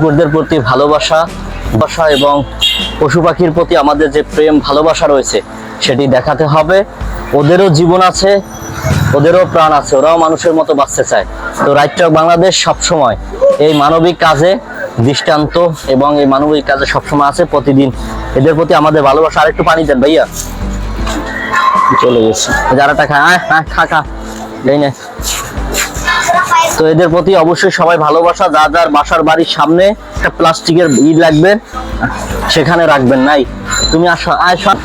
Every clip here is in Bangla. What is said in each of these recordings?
পশুদের প্রতি ভালোবাসা বাসা এবং পশু পাখির প্রতি আমাদের যে প্রেম ভালোবাসা রয়েছে সেটি দেখাতে হবে। ওদেরও জীবন আছে ওদেরও প্রাণ আছে ওরাও মানুষের মতো বাঁচতে চায়। তো রাইট টক বাংলাদেশ সবসময় এই মানবিক কাজে দৃষ্টান্ত এবং এই মানবিক কাজে সবসময় আছে। প্রতিদিন এদের প্রতি আমাদের ভালোবাসা। আরেকটু পানি দেন ভাইয়া। চলে গেছে। যারা টাকা আয় আয় খা খা। এই নে। তো এদের প্রতি অবশ্যই সবাই ভালোবাসা যা যার বাসার বাড়ির সামনে একটা প্লাস্টিকের ই লাগবে সেখানে রাখবেন। নাই তুমি আসো আয় সব।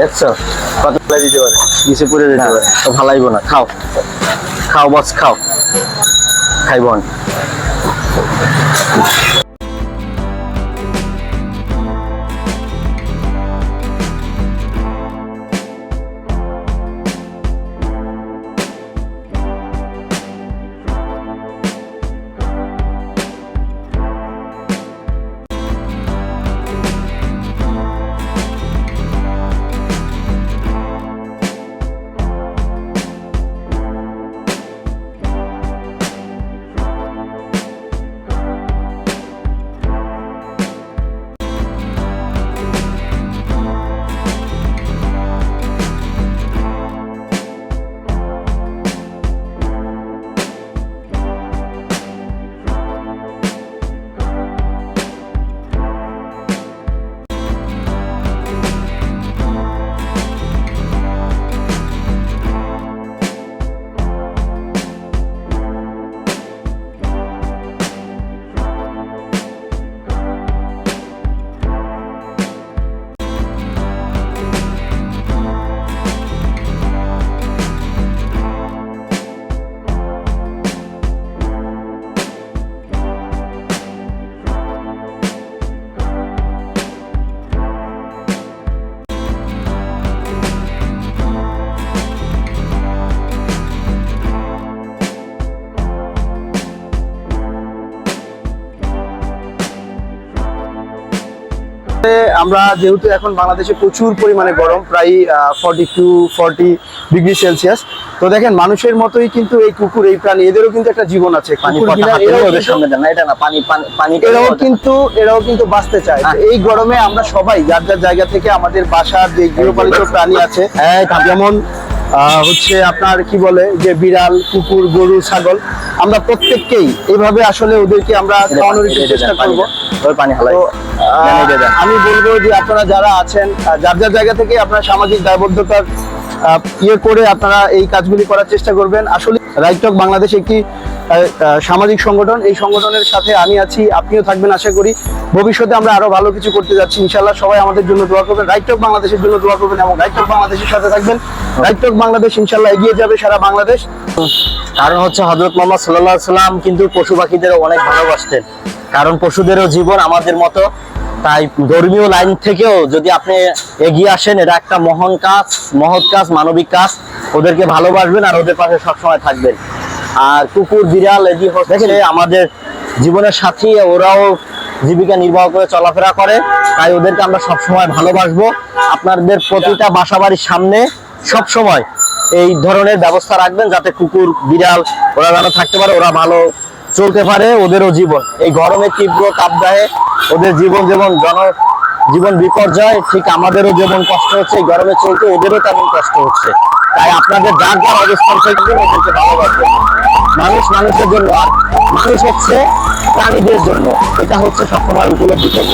দেখছ? কত ফেলে দিতে পারে? নিচে পড়ে দিতে পারে। তো ভালাইবো না। খাও। খাও বস খাও। খাইব আমরা যেহেতু এখন বাংলাদেশে প্রচুর পরিমাণে গরম প্রায় forty two forty degree Celsius তো দেখেন মানুষের মতোই কিন্তু এই কুকুর এই প্রাণী এদেরও কিন্তু একটা জীবন আছে এরাও কিন্তু- সামনে দেন না এটা না পানি পানি পানি এরাও কিন্তু বাঁচতে চায়। তো হ্যাঁ। এই গরমে আমরা সবাই যার যার জায়গা থেকে আমাদের বাসার যে গৃহপালিত প্রাণী আছে যেমন আহ, হচ্ছে আপনার কি বলে যে বিড়াল কুকুর গরু ছাগল আমরা প্রত্যেককেই এভাবে আসলে ওদেরকে আমরা খাওয়ানোর চেষ্টা করব। পানি হালাই। আমি বলব যে আপনারা যারা আছেন যার যার জায়গা থেকে আপনার সামাজিক দায়বদ্ধতার ইয়ে করে আপনারা এই কাজগুলি করার চেষ্টা করবেন। আসলে রাইটক টক বাংলাদেশ একটি সামাজিক সংগঠন, এই সংগঠনের সাথে আমি আছি, আপনিও থাকবেন আশা করি। ভবিষ্যতে আমরা আরও ভালো কিছু করতে যাচ্ছি ইনশাল্লাহ সবাই আমাদের জন্য দোয়া করবেন। রাইট টক বাংলাদেশের জন্য দোয়া করবেন এবং রাইট টক বাংলাদেশের সাথে থাকবেন। রাইট টক বাংলাদেশ ইনশাল্লাহ এগিয়ে যাবে সারা বাংলাদেশ। কারণ হচ্ছে হজরত মোহাম্মদ সাল্লাহ সাল্লাম কিন্তু পশু পাখিদেরও অনেক ভালোবাসতেন। কারণ পশুদেরও জীবন আমাদের মতো। তাই ধর্মীয় লাইন থেকেও যদি আপনি এগিয়ে আসেন, এটা একটা মহান কাজ, মহৎ কাজ, মানবিক কাজ। ওদেরকে ভালোবাসবেন আর ওদের পাশে সবসময় থাকবেন। আর কুকুর বিড়াল এদি হচ্ছে আমাদের জীবনের সাথী ওরাও জীবিকা নির্বাহ করে চলাফেরা করে। তাই ওদেরকে আমরা সবসময় ভালোবাসবো। আপনাদের প্রতিটা বাসা বাড়ির সামনে সবসময় এই ধরনের ব্যবস্থা রাখবেন যাতে কুকুর বিড়াল ওরা যেন থাকতে পারে ওরা ভালো চলতে পারে ওদেরও জীবন। এই গরমে তীব্র তাপদাহে ওদের জীবন যেমন জন জীবন বিপর্যয় ঠিক আমাদেরও যেমন কষ্ট হচ্ছে এই গরমে চলতে ওদেরও তেমন কষ্ট হচ্ছে। তাই আপনাদের যার যার অবস্থান থেকে ওদেরকে ভালোবাসবেন। মানুষ মানুষের জন্য আর মানুষ হচ্ছে প্রাণীদের জন্য। এটা হচ্ছে সবসময় উপলব্ধি করব।